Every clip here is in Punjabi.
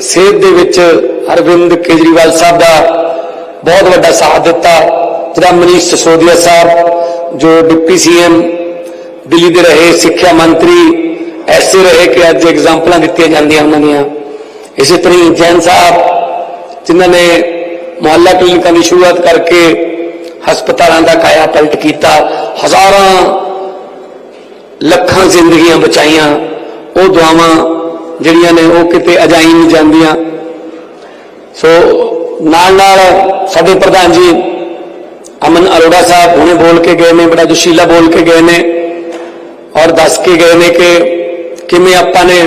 ਸਿਹਤ ਦੇ ਵਿੱਚ ਅਰਵਿੰਦ ਕੇਜਰੀਵਾਲ ਸਾਹਿਬ ਦਾ ਬਹੁਤ ਵੱਡਾ ਸਾਥ ਦਿੱਤਾ। ਜਿਹੜਾ ਮਨੀਸ਼ ਸਸੋਦੀਆ ਸਾਹਿਬ, ਜੋ ਡਿਪਟੀ ਸੀਐਮ, ਦਿੱਲੀ ਦੇ ਰਹੇ ਸਿੱਖਿਆ ਮੰਤਰੀ, ਐਸੇ ਰਹੇ ਕਿ ਅੱਜ ਐਗਜ਼ਾਮਪਲਾਂ ਦਿੱਤੀਆਂ ਜਾਂਦੀਆਂ ਉਹਨਾਂ ਦੀਆਂ। ਇਸੇ ਤਰ੍ਹਾਂ ਜੈਨ ਸਾਹਿਬ, ਜਿਨ੍ਹਾਂ ਨੇ ਮੁਹੱਲਾ ਕਲੀਨਿਕਾਂ ਦੀ ਸ਼ੁਰੂਆਤ ਕਰਕੇ ਹਸਪਤਾਲਾਂ ਦਾ ਕਾਇਆ ਪਲਟ ਕੀਤਾ, ਹਜ਼ਾਰਾਂ ਲੱਖਾਂ ਜ਼ਿੰਦਗੀਆਂ ਬਚਾਈਆਂ, ਉਹ ਦੁਆਵਾਂ ਜਿਹੜੀਆਂ ਨੇ ਉਹ ਕਿਤੇ ਅਜਾਈ ਨਹੀਂ ਜਾਂਦੀਆਂ। ਸੋ ਨਾਲ ਨਾਲ ਸਾਡੇ ਪ੍ਰਧਾਨ ਜੀ ਅਮਨ ਅਰੋੜਾ ਸਾਹਿਬ ਹੁਣੇ ਬੋਲ ਕੇ ਗਏ ਨੇ, ਬੜਾ ਜੋਸ਼ੀਲਾ ਬੋਲ ਕੇ ਗਏ ਨੇ ਔਰ ਦੱਸ ਕੇ ਗਏ ਨੇ ਕਿ ਕਿਵੇਂ ਆਪਾਂ ਨੇ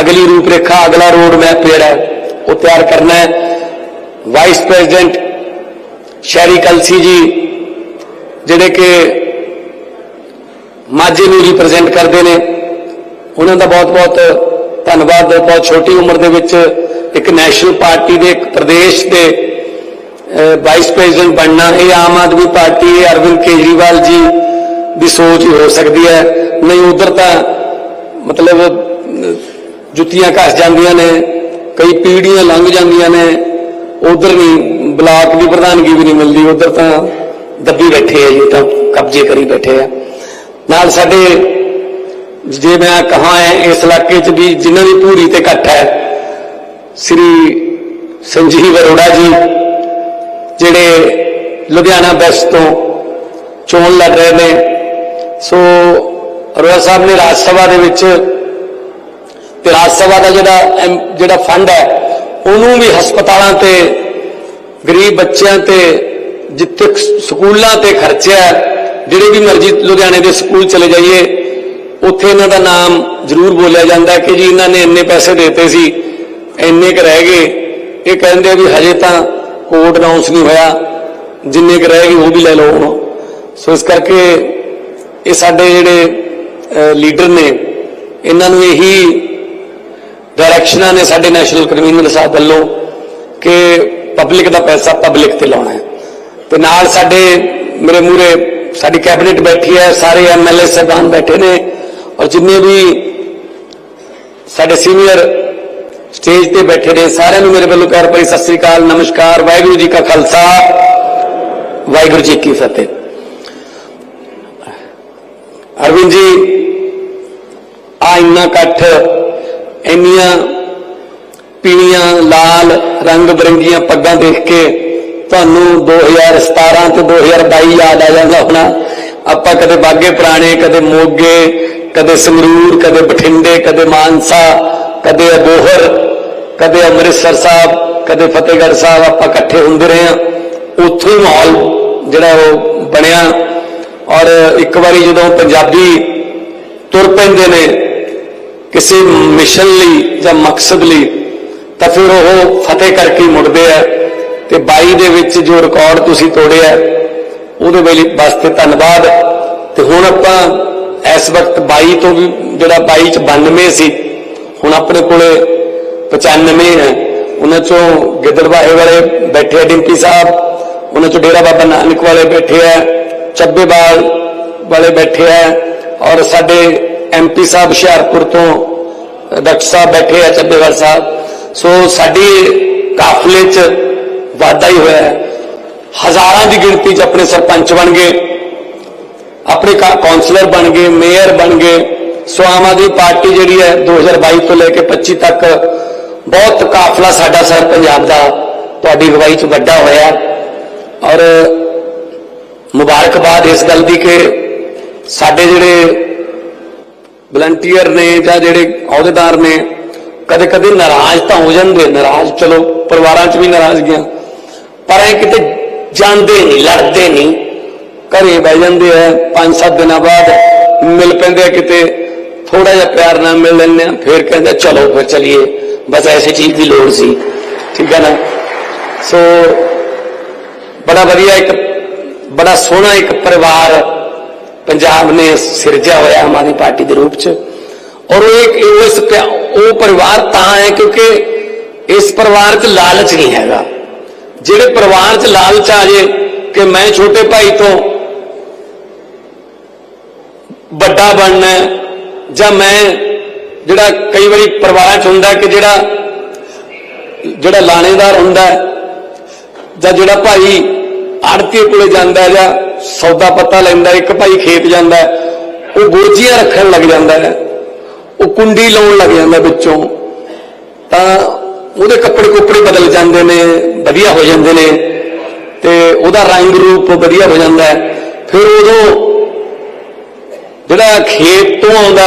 ਅਗਲੀ ਰੂਪਰੇਖਾ, ਅਗਲਾ ਰੋਡ ਮੈਪ ਜਿਹੜਾ ਉਹ ਤਿਆਰ ਕਰਨਾ ਹੈ। ਵਾਈਸ ਪ੍ਰੈਜ਼ੀਡੈਂਟ ਸ਼ਹਿਰੀ ਕਲਸੀ ਜੀ, ਜਿਹੜੇ ਕਿ ਮਾਝੇ ਨੂੰ ਰਿਪਰੈਜ਼ੈਂਟ ਕਰਦੇ ਨੇ, ਉਹਨਾਂ ਦਾ ਬਹੁਤ-ਬਹੁਤ ਧੰਨਵਾਦ ਬਹੁਤ ਛੋਟੀ ਉਮਰ ਦੇ ਵਿੱਚ ਇੱਕ ਨੈਸ਼ਨਲ ਪਾਰਟੀ ਦੇ, ਇੱਕ ਪ੍ਰਦੇਸ਼ ਦੇ ਵਾਈਸ ਪ੍ਰੈਜ਼ੀਡੈਂਟ ਬਣਨਾ, ਇਹ ਆਮ ਆਦਮੀ ਪਾਰਟੀ ਅਰਵਿੰਦ ਕੇਜਰੀਵਾਲ ਜੀ ਦੀ ਸੋਚ ਹੀ ਹੋ ਸਕਦੀ ਹੈ। ਨਹੀਂ, ਉਧਰ ਤਾਂ ਮਤਲਬ ਜੁੱਤੀਆਂ ਘਸ ਜਾਂਦੀਆਂ ਨੇ, ਕਈ ਪੀੜ੍ਹੀਆਂ ਲੰਘ ਜਾਂਦੀਆਂ ਨੇ, ਉਧਰ ਨਹੀਂ ਬਲਾਕ ਦੀ ਪ੍ਰਧਾਨਗੀ ਵੀ ਨਹੀਂ ਮਿਲਦੀ, ਉਧਰ ਤਾਂ ਦੱਬੀ ਬੈਠੇ ਆ ਜੀ, ਤਾਂ ਕਬਜ਼ੇ ਕਰੀ ਬੈਠੇ ਆ। ਨਾਲ ਸਾਡੇ ਜੇ ਮੈਂ ਕਹਾਂ ਹੈ ਇਸ ਇਲਾਕੇ 'ਚ ਵੀ ਜਿਨ੍ਹਾਂ ਦੀ ਪੂਰੀ ਤੇ ਘੱਟ ਹੈ, ਸ੍ਰੀ ਸੰਜੀਵ ਅਰੋੜਾ ਜੀ, ਜਿਹੜੇ ਲੁਧਿਆਣਾ ਵੈਸਟ ਤੋਂ ਚੋਣ ਲੜ ਰਹੇ ਨੇ। ਸੋ ਅਰੋੜਾ ਸਾਹਿਬ ਨੇ ਰਾਜ ਸਭਾ ਦੇ ਵਿੱਚ ਤੇ ਰਾਜ ਸਭਾ ਦਾ ਜਿਹੜਾ ਐਮ- ਜਿਹੜਾ ਫੰਡ ਹੈ, ਉਹਨੂੰ ਵੀ ਹਸਪਤਾਲਾਂ ਤੇ, ਗਰੀਬ ਬੱਚਿਆਂ ਤੇ, ਜਿੱਥੇ ਸਕੂਲਾਂ ਤੇ ਖਰਚਿਆ ਜਿਹੜੇ ਵੀ ਮਰਜ਼ੀ ਲੁਧਿਆਣੇ ਦੇ ਸਕੂਲ ਚਲੇ ਜਾਈਏ ਉੱਥੇ ਇਹਨਾਂ ਦਾ ਨਾਮ ਜ਼ਰੂਰ ਬੋਲਿਆ ਜਾਂਦਾ ਕਿ ਜੀ ਇਹਨਾਂ ਨੇ ਇੰਨੇ ਪੈਸੇ ਦਿੱਤੇ ਸੀ, ਇੰਨੇ ਕ ਰਹਿ ਗਏ। ਇਹ ਕਹਿੰਦੇ ਵੀ ਹਜੇ ਤਾਂ ਕੋਰਟ ਅਨਾਉਂਸ ਨਹੀਂ ਹੋਇਆ, ਜਿੰਨੇ ਕ ਰਹਿ ਗਏ ਉਹ ਵੀ ਲੈ ਲਓ ਹੁਣ। ਸੋ ਇਸ ਕਰਕੇ ਇਹ ਸਾਡੇ ਜਿਹੜੇ ਲੀਡਰ ਨੇ, ਇਹਨਾਂ ਨੂੰ ਇਹੀ ਡਾਇਰੈਕਸ਼ਨਾਂ ਨੇ ਸਾਡੇ ਨੈਸ਼ਨਲ ਕਨਵੀਨਰ ਸਾਹਿਬ ਵੱਲੋਂ ਕਿ ਪਬਲਿਕ ਦਾ ਪੈਸਾ ਪਬਲਿਕ ਤੇ ਲਾਉਣਾ ਹੈ। ਤੇ ਨਾਲ ਸਾਡੇ ਮੇਰੇ ਮੂਰੇ ਸਾਡੀ ਕੈਬਨਿਟ ਬੈਠੀ ਹੈ, ਸਾਰੇ ਐਮਐਲਏ ਸਾਹਿਬਾਨ ਬੈਠੇ ਨੇ। ਔਰ ਜਿੰਨੇ ਵੀ ਸਾਡੇ ਸੀਨੀਅਰ ਸਟੇਜ ਤੇ ਬੈਠੇ ਨੇ, ਸਾਰਿਆਂ ਨੂੰ ਮੇਰੇ ਵੱਲੋਂ ਪਿਆਰ ਭਰੀ ਸਤਿ ਸ੍ਰੀ ਅਕਾਲ, ਨਮਸਕਾਰ, ਵਾਹਿਗੁਰੂ ਜੀ ਕਾ ਖਾਲਸਾ, ਵਾਹਿਗੁਰੂ ਜੀ ਕੀ ਫਤਿਹ। ਅਰਵਿੰਦ ਜੀ, ਆ ਇੰਨਾ ਇਕੱਠ, ਇੰਨੀਆਂ ਪੀਲੀਆਂ, ਲਾਲ, ਰੰਗ ਬਰੰਗੀਆਂ ਪੱਗਾਂ ਦੇਖ ਕੇ ਤੁਹਾਨੂੰ 2017 ਤੇ 2022 ਯਾਦ ਆ ਜਾਂਦਾ ਹੋਣਾ। ਆਪਾਂ ਕਦੇ ਬਾਗੇ ਪੁਰਾਣੇ, ਕਦੇ ਮੋਗੇ ਕਦੇ ਸੰਗਰੂਰ, ਕਦੇ ਬਠਿੰਡੇ, ਕਦੇ ਮਾਨਸਾ, ਕਦੇ ਅਬੋਹਰ, ਕਦੇ ਅੰਮ੍ਰਿਤਸਰ ਸਾਹਿਬ, ਕਦੇ ਫਤਿਹਗੜ੍ਹ ਸਾਹਿਬ ਆਪਾਂ ਇਕੱਠੇ ਹੁੰਦੇ ਰਹੇ ਆ ਉੱਥੋਂ ਹੀ ਮਾਹੌਲ ਜਿਹੜਾ ਉਹ ਬਣਿਆ। ਔਰ ਇੱਕ ਵਾਰੀ ਜਦੋਂ ਪੰਜਾਬੀ ਤੁਰ ਪੈਂਦੇ ਨੇ ਕਿਸੇ ਮਿਸ਼ਨ ਲਈ ਜਾਂ ਮਕਸਦ ਲਈ, ਤਾਂ ਫਿਰ ਉਹ ਫਤਿਹ ਕਰਕੇ ਮੁੜਦੇ ਆ ਤੇ 22 ਦੇ ਵਿੱਚ ਜੋ ਰਿਕਾਰਡ ਤੁਸੀਂ ਤੋੜਿਆ, ਉਹਦੇ ਲਈ ਵਾਸਤੇ ਧੰਨਵਾਦ। ਤੇ ਹੁਣ ਆਪਾਂ ਇਸ ਵਕਤ 22 ਤੋਂ ਵੀ, ਜਿਹੜਾ 22 ਚ 92 ਸੀ, ਹੁਣ ਆਪਣੇ ਕੋਲੇ 95 ਹੈ। ਉਹਨਾਂ ਚੋਂ ਗਿੱਦੜਬਾਹੇ ਵਾਲੇ ਬੈਠੇ ਆ, ਡਿੰਪੀ ਸਾਹਿਬ। ਉਹਨਾਂ ਚੋਂ ਡੇਰਾ ਬਾਬਾ ਨਾਨਕ ਵਾਲੇ ਬੈਠੇ ਆ ਚੱਬੇਵਾਲ ਵਾਲੇ ਬੈਠੇ ਆ, ਔਰ ਸਾਡੇ ਐਮਪੀ ਸਾਹਿਬ ਹੁਸ਼ਿਆਰਪੁਰ ਤੋਂ ਡਾਕਟਰ ਸਾਹਿਬ ਬੈਠੇ ਆ ਚੱਬੇਵਾਲ ਸਾਹਿਬ। ਸੋ ਸਾਡੀ ਕਾਫਲੇ 'ਚ ਵਾਧਾ ਹੀ ਹੋਇਆ ਹਜ਼ਾਰਾਂ ਦੀ ਗਿਣਤੀ 'ਚ ਆਪਣੇ ਸਰਪੰਚ ਬਣ ਗਏ। ਆਪਣੇ ਕਾ- ਕੌਂਸਲਰ ਬਣ ਗਏ ਮੇਅਰ ਬਣ ਗਏ। ਸੋ ਆਮ ਆਦਮੀ ਪਾਰਟੀ ਜਿਹੜੀ ਹੈ 2022 ਤੋਂ ਲੈ ਕੇ 25 ਤੱਕ ਬਹੁਤ ਕਾਫਲਾ ਸਾਡਾ ਸਰ ਪੰਜਾਬ ਦਾ ਤੁਹਾਡੀ ਅਗਵਾਈ 'ਚ ਵੱਡਾ ਹੋਇਆ। ਔਰ ਮੁਬਾਰਕਬਾਦ ਇਸ ਗੱਲ ਦੀ ਕਿ ਸਾਡੇ ਜਿਹੜੇ ਵਲੰਟੀਅਰ ਨੇ ਜਾਂ ਜਿਹੜੇ ਅਹੁਦੇਦਾਰ ਨੇ ਕਦੇ ਕਦੇ ਨਾਰਾਜ਼ ਤਾਂ ਹੋ ਜਾਂਦੇ, ਨਾਰਾਜ਼ ਚਲੋ, ਪਰਿਵਾਰਾਂ 'ਚ ਵੀ ਨਾਰਾਜ਼ਗੀਆਂ ਪਰ ਇਹ ਕਿਤੇ ਜਾਂਦੇ ਨਹੀਂ, ਲੜਦੇ ਨਹੀਂ। ਘਰੇ ਬਹਿ ਜਾਂਦੇ ਆ 5-7 ਦਿਨਾਂ ਬਾਅਦ ਮਿਲ ਪੈਂਦੇ ਆ ਕਿਤੇ ਥੋੜਾ ਜਿਹਾ ਪਿਆਰ ਨਾਲ ਮਿਲ ਲੈਂਦੇ ਆ, ਫਿਰ ਕਹਿੰਦੇ ਚਲੋ ਫਿਰ ਚਲੀਏ। ਬਸ ਐਸੀ ਚੀਜ਼ ਦੀ ਲੋੜ ਸੀ। ਠੀਕ ਹੈ ਨਾ? ਸੋ ਬੜਾ ਵਧੀਆ ਇੱਕ, ਬੜਾ ਸੋਹਣਾ ਇੱਕ ਪਰਿਵਾਰ ਪੰਜਾਬ ਨੇ ਸਿਰਜਿਆ ਹੋਇਆ ਆਮ ਆਦਮੀ ਪਾਰਟੀ ਦੇ ਰੂਪ ਚ। ਔਰ ਉਹ ਇੱਕ ਇਸ ਉਹ ਪਰਿਵਾਰ ਤਾਂ ਹੈ ਕਿਉਂਕਿ ਇਸ ਪਰਿਵਾਰ 'ਚ ਲਾਲਚ ਨਹੀਂ ਹੈਗਾ। ਜਿਹੜੇ ਪਰਿਵਾਰ 'ਚ ਲਾਲਚ ਆ ਜੇ ਕਿ ਮੈਂ ਛੋਟੇ ਭਾਈ ਤੋਂ ਵੱਡਾ ਬਣਨਾ ਜਾਂ ਮੈਂ ਜਿਹੜਾ ਕਈ ਵਾਰੀ ਪਰਿਵਾਰਾਂ 'ਚ ਹੁੰਦਾ ਕਿ ਜਿਹੜਾ ਜਿਹੜਾ ਲਾਣੇਦਾਰ ਹੁੰਦਾ ਜਾਂ ਜਿਹੜਾ ਭਾਈ ਆੜਤੀ ਕੋਲੇ ਜਾਂਦਾ ਜਾਂ ਸੌਦਾ ਪੱਤਾ ਲੈਂਦਾ, ਇੱਕ ਭਾਈ ਖੇਤ ਜਾਂਦਾ ਉਹ ਗੋਜੀਆਂ ਰੱਖਣ ਲੱਗ ਜਾਂਦਾ ਹੈ, ਉਹ ਕੁੰਡੀ ਲਾਉਣ ਲੱਗ ਜਾਂਦਾ ਵਿੱਚੋਂ, ਤਾਂ ਉਹਦੇ ਕੱਪੜੇ ਕੁੱਪੜੇ ਬਦਲ ਜਾਂਦੇ ਨੇ, ਵਧੀਆ ਹੋ ਜਾਂਦੇ ਨੇ, ਤੇ ਉਹਦਾ ਰੰਗ ਰੂਪ ਵਧੀਆ ਹੋ ਜਾਂਦਾ ਫਿਰ ਉਦੋਂ ਜਿਹੜਾ ਖੇਤ ਤੋਂ ਆਉਂਦਾ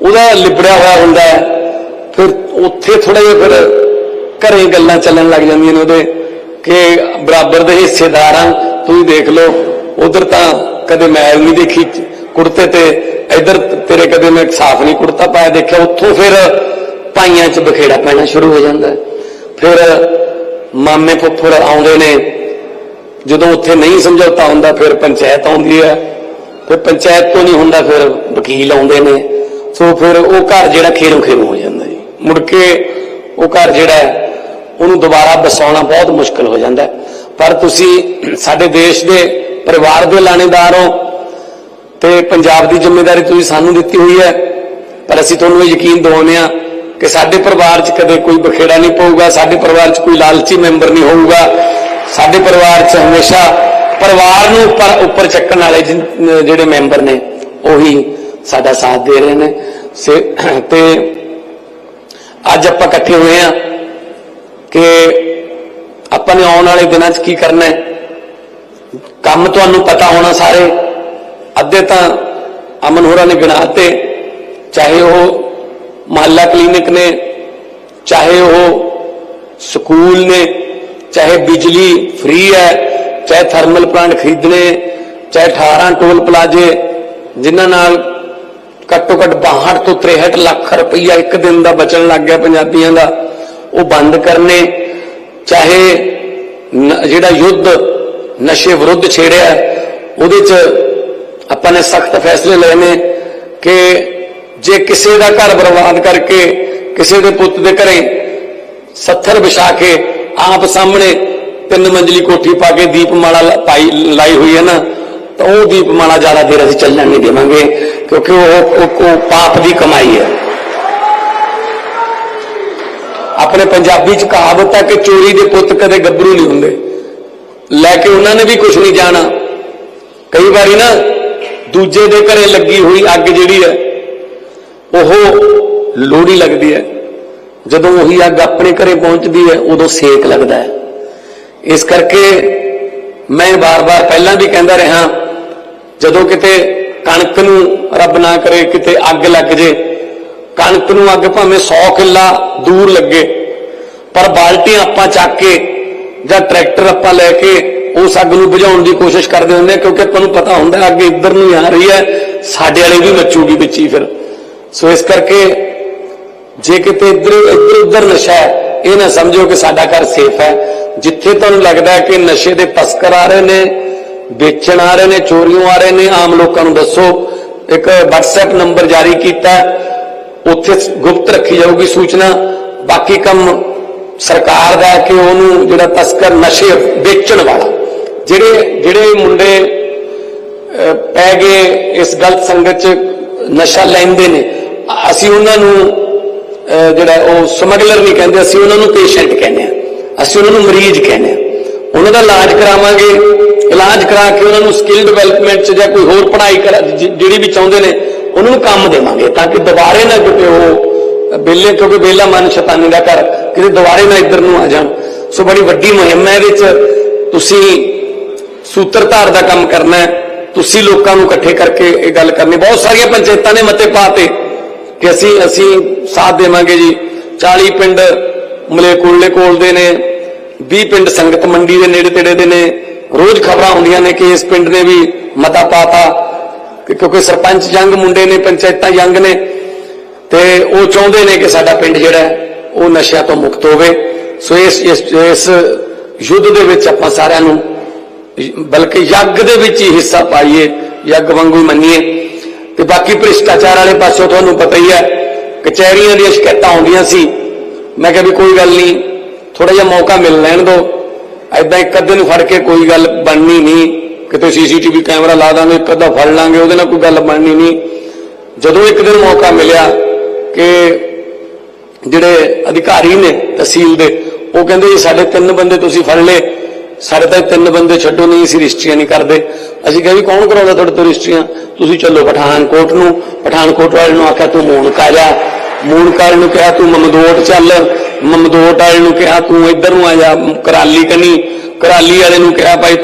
ਉਹਦਾ ਲਿਬੜਿਆ ਹੋਇਆ ਹੁੰਦਾ ਫਿਰ ਉੱਥੇ ਥੋੜਾ ਜਿਹਾ ਫਿਰ ਘਰੇ ਗੱਲਾਂ ਚੱਲਣ ਲੱਗ ਜਾਂਦੀਆਂ ਨੇ ਉਹਦੇ, ਕਿ ਬਰਾਬਰ ਦੇ ਹਿੱਸੇਦਾਰਾਂ, ਤੁਸੀਂ ਦੇਖ ਲਓ, ਉਧਰ ਤਾਂ ਕਦੇ ਮੈਲ ਨਹੀਂ ਦੇਖੀ, ਕੁੜਤੇ ਤੇ ਇੱਧਰ ਤੇਰੇ ਕਦੇ ਮੈਂ ਸਾਫ਼ ਨਹੀਂ ਕੁੜਤਾ ਪਾਇਆ ਦੇਖਿਆ, ਉੱਥੋਂ ਫਿਰ ਪਾਈਆਂ 'ਚ ਬਖੇੜਾ ਪੈਣਾ ਸ਼ੁਰੂ ਹੋ ਜਾਂਦਾ ਫਿਰ ਮਾਮੇ ਫੁੱਫੜ ਆਉਂਦੇ ਨੇ, ਜਦੋਂ ਉੱਥੇ ਨਹੀਂ ਸਮਝੌਤਾ ਹੁੰਦਾ, ਫਿਰ ਪੰਚਾਇਤ ਆਉਂਦੀ ਹੈ। ਫਿਰ ਪੰਚਾਇਤ ਤੋਂ ਨਹੀਂ ਹੁੰਦਾ, ਫਿਰ ਵਕੀਲ ਆਉਂਦੇ ਨੇ। ਸੋ ਫਿਰ ਉਹ ਘਰ ਜਿਹੜਾ ਖੇਰੋਂ ਖੇਰੋਂ ਹੋ ਜਾਂਦਾ ਜੀ। ਮੁੜ ਕੇ ਉਹ ਘਰ ਜਿਹੜਾ ਉਹਨੂੰ ਦੁਬਾਰਾ ਬਸਾਉਣਾ ਬਹੁਤ ਮੁਸ਼ਕਲ ਹੋ ਜਾਂਦਾ। ਪਰ ਤੁਸੀਂ ਸਾਡੇ ਦੇਸ਼ ਦੇ ਪਰਿਵਾਰ ਦੇ ਲਾਣੇਦਾਰ ਹੋ ਤੇ ਪੰਜਾਬ ਦੀ ਜ਼ਿੰਮੇਵਾਰੀ ਤੁਸੀਂ ਸਾਨੂੰ ਦਿੱਤੀ ਹੋਈ ਹੈ। ਪਰ ਅਸੀਂ ਤੁਹਾਨੂੰ ਇਹ ਯਕੀਨ ਦਿਵਾਉਂਦੇ ਹਾਂ ਕਿ ਸਾਡੇ ਪਰਿਵਾਰ 'ਚ ਕਦੇ ਕੋਈ ਬਖੇੜਾ ਨਹੀਂ ਪਊਗਾ, ਸਾਡੇ ਪਰਿਵਾਰ 'ਚ ਕੋਈ ਲਾਲਚੀ ਮੈਂਬਰ ਨਹੀਂ ਹੋਊਗਾ। ਸਾਡੇ ਪਰਿਵਾਰ 'ਚ ਹਮੇਸ਼ਾ ਪਰਿਵਾਰ ਨੂੰ ਉੱਪਰ ਉੱਪਰ ਚੱਕਣ ਵਾਲੇ ਜਿਨ- ਜਿਹੜੇ ਮੈਂਬਰ ਨੇ, ਉਹੀ ਸਾਡਾ ਸਾਥ ਦੇ ਰਹੇ ਨੇ। ਸੇ- ਤੇ ਅੱਜ ਆਪਾਂ ਇਕੱਠੇ ਹੋਏ ਆ ਕਿ ਆਪਾਂ ਨੇ ਆਉਣ ਵਾਲੇ ਦਿਨਾਂ 'ਚ ਕੀ ਕਰਨਾ ਹੈ? ਕੰਮ ਤੁਹਾਨੂੰ ਪਤਾ ਹੋਣਾ ਸਾਰੇ। ਅੱਧੇ ਤਾਂ ਅਮਨ ਹੋਰਾਂ ਨੇ ਗਿਣਾਤੇ ਚਾਹੇ ਉਹ ਮਹੱਲਾ ਕਲੀਨਿਕ ਨੇ, ਚਾਹੇ ਉਹ ਸਕੂਲ ਨੇ, ਚਾਹੇ ਬਿਜਲੀ ਫ੍ਰੀ ਹੈ ਚਾਹੇ ਥਰਮਲ ਪਲਾਂਟ ਖਰੀਦਣੇ, ਚਾਹੇ 18 ਟੋਲ ਪਲਾਜ਼ੇ, ਜਿਨ੍ਹਾਂ ਨਾਲ ਘੱਟੋ ਘੱਟ 62 ਤੋਂ 63 ਲੱਖ ਰੁਪਈਆ ਇੱਕ ਦਿਨ ਦਾ ਬਚਣ ਲੱਗ ਗਿਆ ਪੰਜਾਬੀਆਂ ਦਾ, ਉਹ ਬੰਦ ਕਰਨੇ, ਚਾਹੇ ਜਿਹੜਾ ਯੁੱਧ ਨਸ਼ੇ ਵਿਰੁੱਧ ਛੇੜਿਆ, ਉਹਦੇ 'ਚ ਆਪਾਂ ਨੇ ਸਖਤ ਫੈਸਲੇ ਲਏ ਨੇ ਕਿ ਜੇ ਕਿਸੇ ਦਾ ਘਰ ਬਰਬਾਦ ਕਰਕੇ ਕਿਸੇ ਦੇ ਪੁੱਤ ਦੇ ਘਰੇ ਸੱਥਰ ਵਿਛਾ ਕੇ ਆਪ ਸਾਹਮਣੇ ਤਿੰਨ ਮੰਜ਼ਲੀ ਕੋਠੀ ਪਾ ਕੇ ਦੀਪਮਾਲਾ ਪਾਈ, ਲਾਈ ਹੋਈ ਹੈ ਨਾ, ਤਾਂ ਉਹ ਦੀਪਮਾਲਾ ਜ਼ਿਆਦਾ ਦੇਰ ਅਸੀਂ ਚੱਲਣ ਨਹੀਂ ਦੇਵਾਂਗੇ, ਕਿਉਂਕਿ ਉਹ, ਉਹ- ਉਹ ਪਾਪ ਦੀ ਕਮਾਈ ਹੈ। ਆਪਣੇ ਪੰਜਾਬੀ ਚ ਕਹਾਵਤ ਹੈ ਕਿ ਚੋਰੀ ਦੇ ਪੁੱਤ ਕਦੇ ਗੱਭਰੂ ਨਹੀਂ ਹੁੰਦੇ। ਲੈ ਕੇ ਉਹਨਾਂ ਨੇ ਵੀ ਕੁਝ ਨਹੀਂ ਜਾਣਾ। ਕਈ ਵਾਰੀ ਨਾ, ਦੂਜੇ ਦੇ ਘਰੇ ਲੱਗੀ ਹੋਈ ਅੱਗ ਜਿਹੜੀ ਹੈ, ਉਹ ਲੋੜੀ ਲੱਗਦੀ ਹੈ। ਜਦੋਂ ਉਹੀ ਅੱਗ ਆਪਣੇ ਘਰੇ ਪਹੁੰਚਦੀ ਹੈ, ਉਦੋਂ ਸੇਕ ਲੱਗਦਾ ਹੈ। ਇਸ ਕਰਕੇ ਮੈਂ ਬਾਰ-ਬਾਰ ਪਹਿਲਾਂ ਵੀ ਕਹਿੰਦਾ ਰਿਹਾ, ਜਦੋਂ ਕਿਤੇ ਕਣਕ ਨੂੰ ਰੱਬ ਨਾ ਕਰੇ, ਕਿਤੇ ਅੱਗ ਲੱਗ ਜੇ, ਕਣਕ ਨੂੰ ਅੱਗ ਭਾਵੇਂ 100 ਕਿੱਲਾ ਦੂਰ ਲੱਗੇ, ਪਰ ਬਾਲਟੀਆਂ ਆਪਾਂ ਚੱਕ ਕੇ ਜਾਂ ਟਰੈਕਟਰ ਆਪਾਂ ਲੈ ਕੇ ਉਸ ਅੱਗ ਨੂੰ ਬੁਝਾਉਣ ਦੀ ਕੋਸ਼ਿਸ਼ ਕਰਦੇ ਹੁੰਦੇ ਹਾਂ, ਕਿਉਂਕਿ ਆਪਾਂ ਨੂੰ ਪਤਾ ਹੁੰਦਾ ਅੱਗ ਇੱਧਰ ਨੂੰ ਹੀ ਆ ਰਹੀ ਹੈ, ਸਾਡੇ ਵਾਲੇ ਵੀ ਮੱਚੂਗੀ ਵਿੱਚ ਹੀ ਫਿਰ। ਸੋ ਇਸ ਕਰਕੇ ਜੇ ਕਿਤੇ ਇੱਧਰ ਇੱਧਰ ਉੱਧਰ ਨਸ਼ਾ ਹੈ, ਇਹ ਨਾ ਸਮਝੋ ਕਿ ਸਾਡਾ ਘਰ ਸੇਫ ਹੈ। ਜਿੱਥੇ ਤੁਹਾਨੂੰ ਲੱਗਦਾ ਕਿ ਨਸ਼ੇ ਦੇ ਤਸਕਰ ਆ ਰਹੇ ਨੇ, ਵੇਚਣ ਆ ਰਹੇ ਨੇ, ਚੋਰੀਆਂ ਆ ਰਹੇ ਨੇ, ਆਮ ਲੋਕਾਂ ਨੂੰ ਦੱਸੋ। ਇੱਕ WhatsApp ਨੰਬਰ ਜਾਰੀ ਕੀਤਾ ਉੱਥੇ ਗੁਪਤ ਰੱਖੀ ਜਾਊਗੀ ਸੂਚਨਾ। ਬਾਕੀ ਕੰਮ ਸਰਕਾਰ ਦਾ ਕਿ ਉਹਨੂੰ ਜਿਹੜਾ ਤਸਕਰ ਨਸ਼ੇ ਵੇਚਣ ਵਾਲਾ, ਜਿਹੜੇ ਜਿਹੜੇ ਮੁੰਡੇ ਪੈ ਗਏ ਇਸ ਗਲਤ ਸੰਗਤ ਚ, ਨਸ਼ਾ ਲੈਂਦੇ ਨੇ ਅਸੀਂ ਉਹਨਾਂ ਨੂੰ ਜਿਹੜਾ ਉਹ ਸਮਗਲਰ ਨਹੀਂ ਕਹਿੰਦੇ, ਅਸੀਂ ਉਹਨਾਂ ਨੂੰ ਪੇਸ਼ੈਂਟ ਕਹਿੰਦੇ ਆ ਅਸੀਂ ਉਹਨਾਂ ਨੂੰ ਮਰੀਜ਼ ਕਹਿੰਦੇ ਆ ਉਹਨਾਂ ਦਾ ਇਲਾਜ ਕਰਾਵਾਂਗੇ। ਇਲਾਜ ਕਰਾ ਕੇ ਉਹਨਾਂ ਨੂੰ ਸਕਿੱਲ ਡਿਵੈਲਪਮੈਂਟ ਚ ਜਾਂ ਕੋਈ ਹੋਰ ਪੜ੍ਹਾਈ ਕਰ ਜਿਹੜੀ ਵੀ ਚਾਹੁੰਦੇ ਨੇ, ਉਹਨਾਂ ਨੂੰ ਕੰਮ ਦੇਵਾਂਗੇ ਤਾਂ ਕਿ ਦੁਬਾਰੇ ਨਾ ਕਿਤੇ ਉਹ ਬੇਲੇ ਕਿਉਂਕਿ ਬੇਲਾ ਮਨ ਸ਼ੈਤਾਨੀ ਦਾ ਘਰ, ਕਿਤੇ ਦੁਬਾਰੇ ਨਾ ਇੱਧਰ ਨੂੰ ਆ ਜਾਣ। ਸੋ ਬੜੀ ਵੱਡੀ ਮੁਹਿੰਮ ਹੈ ਇਹਦੇ 'ਚ। ਤੁਸੀਂ ਸੂਤਰਧਾਰ ਦਾ ਕੰਮ ਕਰਨਾ ਹੈ। ਤੁਸੀਂ ਲੋਕਾਂ ਨੂੰ ਇਕੱਠੇ ਕਰਕੇ ਇਹ ਗੱਲ ਕਰਨੀ। ਬਹੁਤ ਸਾਰੀਆਂ ਪੰਚਾਇਤਾਂ ਨੇ ਮਤੇ ਪਾਤੇ ਕਿ ਅਸੀਂ ਅਸੀਂ ਸਾਥ ਦੇਵਾਂਗੇ ਜੀ। 40 ਪਿੰਡ ਮਲੇਕੋਲੇ ਕੋਲ ਦੇ ਨੇ। 20 ਪਿੰਡ ਸੰਗਤ ਮੰਡੀ ਦੇ ਨੇੜੇ ਤੇੜੇ ਦੇ ਨੇ। ਰੋਜ਼ ਖਬਰਾਂ ਹੁੰਦੀਆਂ ਨੇ ਕਿ ਇਸ ਪਿੰਡ ਨੇ ਵੀ ਮਤਾ ਪਾਤਾ ਕਿ- ਕਿਉਂਕਿ ਸਰਪੰਚ ਜੰਗ ਮੁੰਡੇ ਨੇ, ਪੰਚਾਇਤਾਂ ਯੰਗ ਨੇ। ਤੇ ਉਹ ਚਾਹੁੰਦੇ ਨੇ ਕਿ ਸਾਡਾ ਪਿੰਡ ਜਿਹੜਾ ਉਹ ਨਸ਼ਿਆਂ ਤੋਂ ਮੁਕਤ ਹੋਵੇ। ਸੋ ਇਸ ਇਸ ਇਸ ਯੁੱਧ ਦੇ ਵਿੱਚ ਆਪਾਂ ਸਾਰਿਆਂ ਨੂੰ ਬਲਕਿ ਯੱਗ ਦੇ ਵਿੱਚ ਹੀ ਹਿੱਸਾ ਪਾਈਏ, ਯੱਗ ਵਾਂਗੂ ਹੀ ਮੰਨੀਏ। ਤੇ ਬਾਕੀ ਭ੍ਰਿਸ਼ਟਾਚਾਰ ਵਾਲੇ ਪਾਸੋਂ ਤੁਹਾਨੂੰ ਪਤਾ ਹੀ ਹੈ ਕਚਹਿਰੀਆਂ ਦੀਆਂ ਸ਼ਿਕਾਇਤਾਂ ਆਉਂਦੀਆਂ ਸੀ। ਮੈਂ ਕਿਹਾ ਵੀ ਕੋਈ ਗੱਲ ਨਹੀਂ ਥੋੜਾ ਜਿਹਾ ਮੌਕਾ ਮਿਲ ਲੈਣ ਦਿਓ ਐਦਾਂ ਇੱਕ ਅੱਧੇ ਨੂੰ ਫੜ ਕੇ ਕੋਈ ਗੱਲ ਬਣਨੀ ਨਹੀਂ। ਕਿਤੇ ਸੀਸੀਟੀਵੀ ਕੈਮਰਾ ਲਾ ਦਾਂਗੇ, ਇੱਕ ਅੱਧਾ ਫੜ ਲਾਂਗੇ, ਉਹਦੇ ਨਾਲ ਕੋਈ ਗੱਲ ਬਣਨੀ ਨਹੀਂ। ਜਦੋਂ ਇੱਕ ਦਿਨ ਮੌਕਾ ਮਿਲਿਆ ਕਿ ਜਿਹੜੇ ਅਧਿਕਾਰੀ ਨੇ ਤਹਿਸੀਲ ਦੇ, ਉਹ ਕਹਿੰਦੇ ਜੀ, ਸਾਡੇ ਤਿੰਨ ਬੰਦੇ ਤੁਸੀਂ ਫੜ ਲਏ। ਸਾਡੇ ਤਾਂ ਇਹ ਤਿੰਨ ਬੰਦੇ ਛੱਡੋ, ਨਹੀਂ, ਅਸੀਂ ਰਜਿਸਟਰੀਆਂ ਨਹੀਂ ਕਰਦੇ। ਅਸੀਂ ਕਿਹਾ ਵੀ ਕੌਣ ਕਰਾਉਂਦਾ ਤੁਹਾਡੇ ਤੋਂ ਰਜਿਸਟਰੀਆਂ ਤੁਸੀਂ ਚੱਲੋ ਪਠਾਨਕੋਟ ਨੂੰ। ਪਠਾਨਕੋਟ ਵਾਲੇ ਨੂੰ ਆਖਿਆ, ਤੂੰ ਮੂਨਕਾ ਜਾ। ਮੂਨਕਾ ਨੂੰ ਕਿਹਾ, ਤੂੰ ਮਮਦੋਟ ਚੱਲ। ਮਮਦੋਟ ਵਾਲੇ ਨੂੰ ਕਿਹਾ, ਤੂੰ ਇੱਧਰ ਨੂੰ ਆ ਜਾ, ਕਰਾਲੀ ਕਨੀ ਕਰਾਲੀ ਵਾਲੇ ਨੂੰ ਕਿਹਾ ਭਾਈ ਤੂੰ